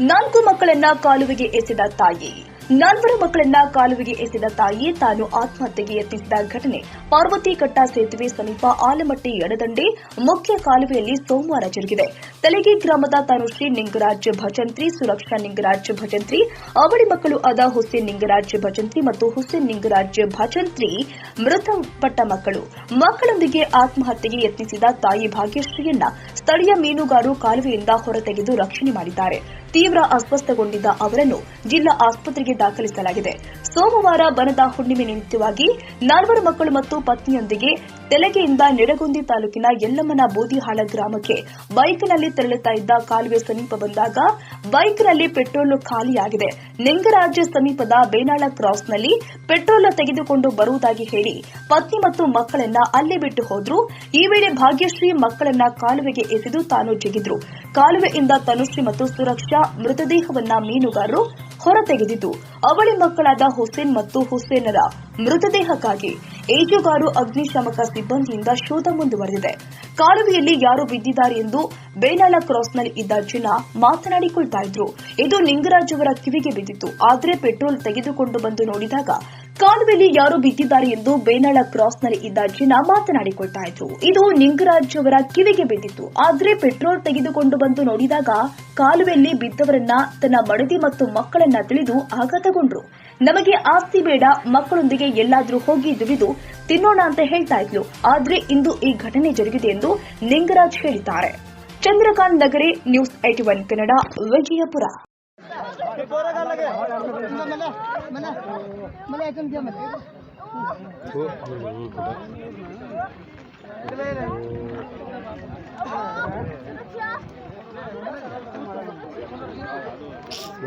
ನಾಲ್ಕು ಮಕ್ಕಳನ್ನ ಕಾಲುವೆಗೆ ಎಸೆದ ತಾಯಿ. ನಾಲ್ವರು ಮಕ್ಕಳನ್ನ ಕಾಲುವೆಗೆ ಎಸೆದ ತಾಯಿ ತಾನು ಆತ್ಮಹತ್ಯೆಗೆ ಯತ್ನಿಸಿದ ಘಟನೆ. ಪಾರ್ವತಿ ಕಟ್ಟ ಸೇತುವೆ ಸಮೀಪ ಆಲಮಟ್ಟಿ ಎಡದಂಡೆ ಮುಖ್ಯ ಕಾಲುವೆಯಲ್ಲಿ ಸೋಮವಾರ ಜರುಗಿದೆ. ತಲೆಗೆ ಗ್ರಾಮದ ತನುಶ್ರೀ ನಿಂಗರಾಜ್ ಭಜಂತ್ರಿ, ಸುರಕ್ಷಾ ನಿಂಗರಾಜ್ ಭಜಂತ್ರಿ, ಅವಳಿ ಮಕ್ಕಳು ಆದ ಹುಸೇನ್ ನಿಂಗರಾಜ್ ಭಜಂತ್ರಿ ಮತ್ತು ಹುಸೇನ್ ನಿಂಗರಾಜ್ ಭಜಂತ್ರಿ ಮೃತಪಟ್ಟ ಮಕ್ಕಳು. ಮಕ್ಕಳೊಂದಿಗೆ ಆತ್ಮಹತ್ಯೆಗೆ ಯತ್ನಿಸಿದ ತಾಯಿ ಭಾಗ್ಯಶ್ರೀಯನ್ನ ಸ್ಥಳೀಯ ಮೀನುಗಾರು ಕಾಲುವೆಯಿಂದ ಹೊರತೆಗೆದು ರಕ್ಷಣೆ ಮಾಡಿದ್ದಾರೆ. ತೀವ್ರ ಅಸ್ವಸ್ಥಗೊಂಡಿದ್ದ ಅವರನ್ನು ಜಿಲ್ಲಾ ಆಸ್ಪತ್ರೆಗೆ ದಾಖಲಿಸಲಾಗಿದೆ. ಸೋಮವಾರ ಬನದ ಹುಣ್ಣಿಮೆ ನಿಮಿತ್ತವಾಗಿ ನಾಲ್ವರು ಮಕ್ಕಳು ಮತ್ತು ಪತ್ನಿಯೊಂದಿಗೆ ತೆಲಗೆಯಿಂದ ನಿಡಗುಂದಿ ತಾಲೂಕಿನ ಯಲ್ಲಮ್ಮನ ಬೂದಿಹಾಳ ಗ್ರಾಮಕ್ಕೆ ಬೈಕ್ನಲ್ಲಿ ತೆರಳುತ್ತಾ ಇದ್ದ ಕಾಲುವೆ ಸಮೀಪ ಬಂದಾಗ ಬೈಕ್ನಲ್ಲಿ ಪೆಟ್ರೋಲ್ ಖಾಲಿಯಾಗಿದೆ. ನಿಂಗರಾಜ್ ಸಮೀಪದ ಬೇನಾಳ ಕ್ರಾಸ್ನಲ್ಲಿ ಪೆಟ್ರೋಲ್ ತೆಗೆದುಕೊಂಡು ಬರುವುದಾಗಿ ಹೇಳಿ ಪತ್ನಿ ಮತ್ತು ಮಕ್ಕಳನ್ನ ಅಲ್ಲೇ ಬಿಟ್ಟು ಹೋದ್ರು. ಈ ವೇಳೆ ಭಾಗ್ಯಶ್ರೀ ಮಕ್ಕಳನ್ನ ಕಾಲುವೆಗೆ ಎಸೆದು ತಾನು ಜಿಗಿದ್ರು. ಕಾಲುವೆಯಿಂದ ತನುಶ್ರೀ ಮತ್ತು ಸುರಕ್ಷಾ ಮೃತದೇಹವನ್ನ ಮೀನುಗಾರರು ಹೊರತೆಗೆದಿದ್ದು ಅವಳಿ ಮಕ್ಕಳಾದ ಹುಸೇನ್ ಮತ್ತು ಹುಸೇನರ ಮೃತದೇಹಕ್ಕಾಗಿ ಏಜುಗಾರು ಅಗ್ನಿಶಾಮಕ ಸಿಬ್ಬಂದಿಯಿಂದ ಶೋಧ ಮುಂದುವರೆದಿದೆ. ಕಾಲುವೆಯಲ್ಲಿ ಯಾರು ಬಿದ್ದಿದ್ದಾರೆ ಎಂದು ಬೇನಾಳ ಕ್ರಾಸ್ನಲ್ಲಿ ಇದ್ದ ಜನ ಮಾತನಾಡಿಕೊಳ್ತಾ ಇದ್ರು. ಇದು ನಿಂಗರಾಜ್ ಅವರ ಕಿವಿಗೆ ಬಿದ್ದಿತ್ತು. ಆದರೆ ಪೆಟ್ರೋಲ್ ತೆಗೆದುಕೊಂಡು ಬಂದು ನೋಡಿದಾಗ ಕಾಲುವೆಯಲ್ಲಿ ಯಾರು ಬಿದ್ದಿದ್ದಾರೆ ಎಂದು ಬೇನಾಳ ಕ್ರಾಸ್ನಲ್ಲಿ ಇದ್ದ ಜನ ಮಾತನಾಡಿಕೊಳ್ತಾ ಇದ್ರು ಇದು ನಿಂಗರಾಜ್ ಅವರ ಕಿವಿಗೆ ಬಿದ್ದಿತ್ತು. ಆದ್ರೆ ಪೆಟ್ರೋಲ್ ತೆಗೆದುಕೊಂಡು ಬಂದು ನೋಡಿದಾಗ ಕಾಲುವೆಯಲ್ಲಿ ಬಿದ್ದವರನ್ನ ತನ್ನ ಮಡದಿ ಮತ್ತು ಮಕ್ಕಳನ್ನ ತಿಳಿದು ಆಘಾತಗೊಂಡ್ರು. ನಮಗೆ ಆಸ್ತಿ ಬೇಡ, ಮಕ್ಕಳೊಂದಿಗೆ ಎಲ್ಲಾದ್ರೂ ಹೋಗಿ ದುಡಿದು ತಿನ್ನೋಣ ಅಂತ ಹೇಳ್ತಾ ಇದ್ಲು ಆದ್ರೆ ಇಂದು ಈ ಘಟನೆ ಜರುಗಿದೆ ಎಂದು ನಿಂಗರಾಜ್ ಹೇಳಿದ್ದಾರೆ. Chandrakant Nagari news at one Kannada, Vijayapura. मला याच्यात घ्या मला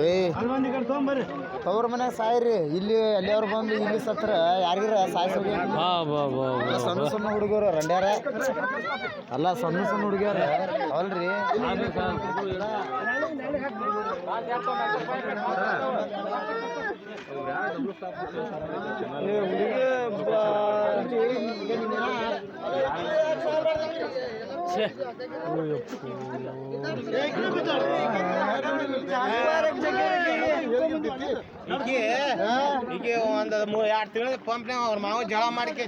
ಏ. ಅವ್ರ ಮನ್ಯಾಗ ಸಾಯ್ರಿ. ಇಲ್ಲಿ ಎಲ್ಲಿಯವ್ರು ಬಂದು ಇಲ್ಲಿ ಸತ್ರ ಯಾರಿಗಾರ ಸಾಯ್ ಬಾ ಬಾ ಬಾ ಬಾ. ಸಣ್ಣ ಸಣ್ಣ ಹುಡುಗರು ರಂಡ್ಯಾರ. ಅಲ್ಲ ಸಣ್ಣ ಸಣ್ಣ ಹುಡುಗಿಯರ. ಅಲ್ರಿ. ಏ, ಹುಡುಗಿ. ওই ಒಂದ್ ಮೂರ್ ಎರಡ್ ತಿಂಗಳ ಪಂಪ್ನ ಅವ್ರ ಮಾವ ಜಳ ಮಾಡಿಕೆ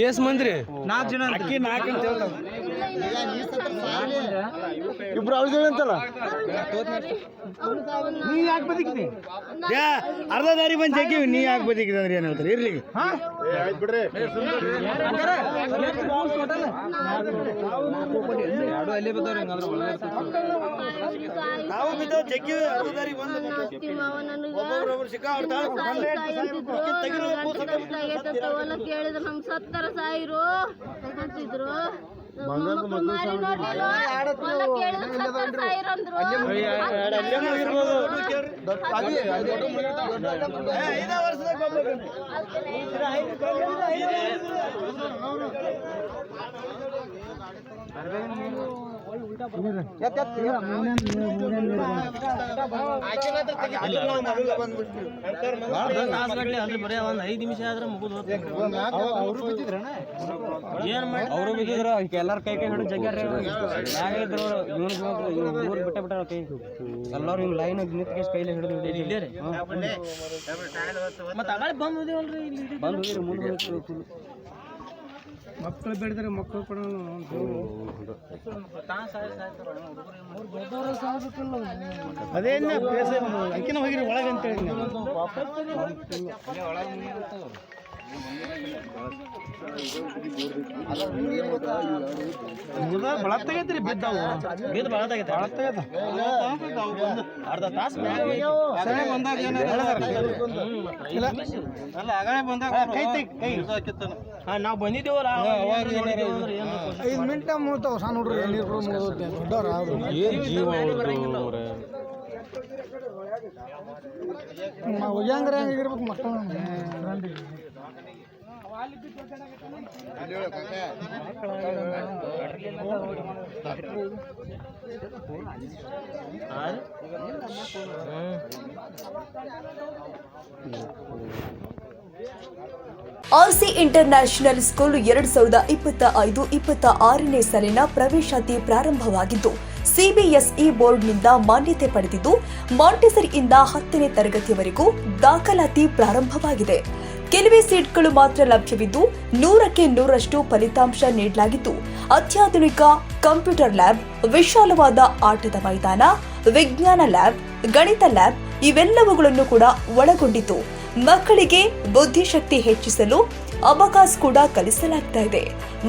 ಏಸ್ ಮಂದ್ರಿ? ನಾಲ್ಕು ಜನ ಅಕ್ಕಿ ನಾಲ್ಕು ಅಂತ ಇಬ್ರು ಅವಳಿದೇಳಿ ಅಂತಲ್ಲ? ನೀ ಯಾಕೆ ಬದುಕಿದಿ ಯಾ ಅರ್ಧ ದಾರಿ ಬಂದು ಜಗ್ಗಿವಿ ನೀ ಯಾಕೆ ಬದುಕಿದೆ ಅಂದ್ರೆ ಏನ್ ಹೇಳ್ತಾರೆ? ಇರ್ಲಿ. ನಾವು ಬಿದ್ದವ್ ಜಗ್ಗಿ ಬಂದು ಒಬ್ಬೊಬ್ರೊಬ್ರು ಕೇಳಿದ್ರೆ ನಮ್ ಸತ್ತರ ಸಾಯಿರು ಅಂತಿದ್ರು. ಕೇಳಿದ್ರೆ ನಿಮಿಷ ಆದ್ರೆ ಅವರು ಬಿದ್ದಿದ್ರು ಎಲ್ಲಾರ ಕೈ ಕೈ ಹಿಡಿದು ಜಗ್ಗಾರ ಇದ್ರು ಬಿಟ್ಟ ಬಿಟ್ಟಾರ ಕೈ ಎಲ್ಲಾರು ಲೈನ್ ನಿಂತ ಕೈಲಿ ಹಿಡಿದು ಮತ್ತೆ ಅಗಾಳಿ ಬಂದ್ ಹೋದಿವಲ್ರಿ ಇಲ್ಲಿ ಬಂದ್ ಹೋಗಿರಿ ಮುಂದೆ ಫುಲ್. ಮಕ್ಕಳು ಬೆಳೆದ್ರೆ ಮಕ್ಕಳು ಕೂಡ ಅದೇನ ಅಂಕಿನ ಹೋಗಿರಿ ಒಳಗೆ ಅಂತ ಹೇಳಿ ಬಳತ್ತಾಗೈತ್ರಿ ತೆಗೈತ್ರಿ ಬಿದ್ದಾವು. ಬಿದ್ದು ಬಳತ್ತಾಗೈತೆ ಬಳತ್ತಾಗೈತೆ ಅರ್ಧ ತಾಸು ಬಂದಾಗ ಅಲ್ಲ ಆಗಲೇ ಬಂದಾಗ ಕೈ ತೆಗಿ ಕೈ. ಹಾ ನಾವ್ ಬಂದಿದ್ದೀವಲ್ಲ ಐದು ಮಿನಿಟ್ ಮುಗ್ತಾವ ಸಣ್ಣ ಹುಡ್ರು ನೀರು ದೊಡ್ಡವ್ರ ಏನ್ ಜೀವ ಹೋಗ್ಯಾಂಗ್ರ ಹೆಂಗಿರ್ಬೇಕು ಮಕ್ಕಳು ಆರ್ಸಿ ಇಂಟರ್ನ್ಯಾಷನಲ್ ಸ್ಕೂಲ್ ಎರಡ್ ಸಾವಿರದ ಇಪ್ಪತ್ತ ಐದು, ಇಪ್ಪತ್ತ ಆರನೇ ಸಾಲಿನ ಪ್ರವೇಶಾತಿ ಪ್ರಾರಂಭವಾಗಿದ್ದು ಸಿಬಿಎಸ್ಇ ಬೋರ್ಡ್ನಿಂದ ಮಾನ್ಯತೆ ಪಡೆದಿದ್ದು ಮಾಂಟೆಸರಿಯಿಂದ ಹತ್ತನೇ ತರಗತಿಯವರೆಗೂ ದಾಖಲಾತಿ ಪ್ರಾರಂಭವಾಗಿದೆ. ಕೆಲವೇ ಸೀಟ್ಗಳು ಮಾತ್ರ ಲಭ್ಯವಿದ್ದು ನೂರಕ್ಕೆ ನೂರಷ್ಟು ಫಲಿತಾಂಶ ನೀಡಲಾಗಿದ್ದು, ಅತ್ಯಾಧುನಿಕ ಕಂಪ್ಯೂಟರ್ ಲ್ಯಾಬ್, ವಿಶಾಲವಾದ ಆಟದ ಮೈದಾನ, ವಿಜ್ಞಾನ ಲ್ಯಾಬ್, ಗಣಿತ ಲ್ಯಾಬ್ ಇವೆಲ್ಲವುಗಳನ್ನು ಕೂಡ ಒಳಗೊಂಡಿತು ಮಕ್ಕಳಿಗೆ ಬುದ್ಧಿಶಕ್ತಿ ಹೆಚ್ಚಿಸಲು ಅವಕಾಶ ಕೂಡ ಕಲಿಸಲಾಗ್ತಾ ಇದೆ.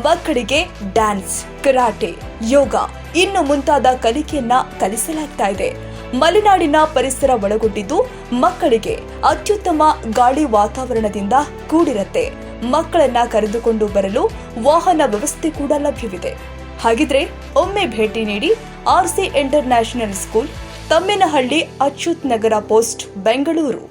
ಮಕ್ಕಳಿಗೆ ಡ್ಯಾನ್ಸ್, ಕರಾಟೆ, ಯೋಗ ಇನ್ನು ಮುಂತಾದ ಕಲಿಕೆಯನ್ನ ಕಲಿಸಲಾಗ್ತಾ ಇದೆ. ಮಲೆನಾಡಿನ ಪರಿಸರ ಒಳಗೊಂಡಿದ್ದು ಮಕ್ಕಳಿಗೆ ಅತ್ಯುತ್ತಮ ಗಾಳಿ ವಾತಾವರಣದಿಂದ ಕೂಡಿರತ್ತೆ. ಮಕ್ಕಳನ್ನ ಕರೆದುಕೊಂಡು ಬರಲು ವಾಹನ ವ್ಯವಸ್ಥೆ ಕೂಡ ಲಭ್ಯವಿದೆ. ಹಾಗಿದ್ರೆ ಒಮ್ಮೆ ಭೇಟಿ ನೀಡಿ R C international school Tamminahalli Achyut Nagar post, Bengaluru.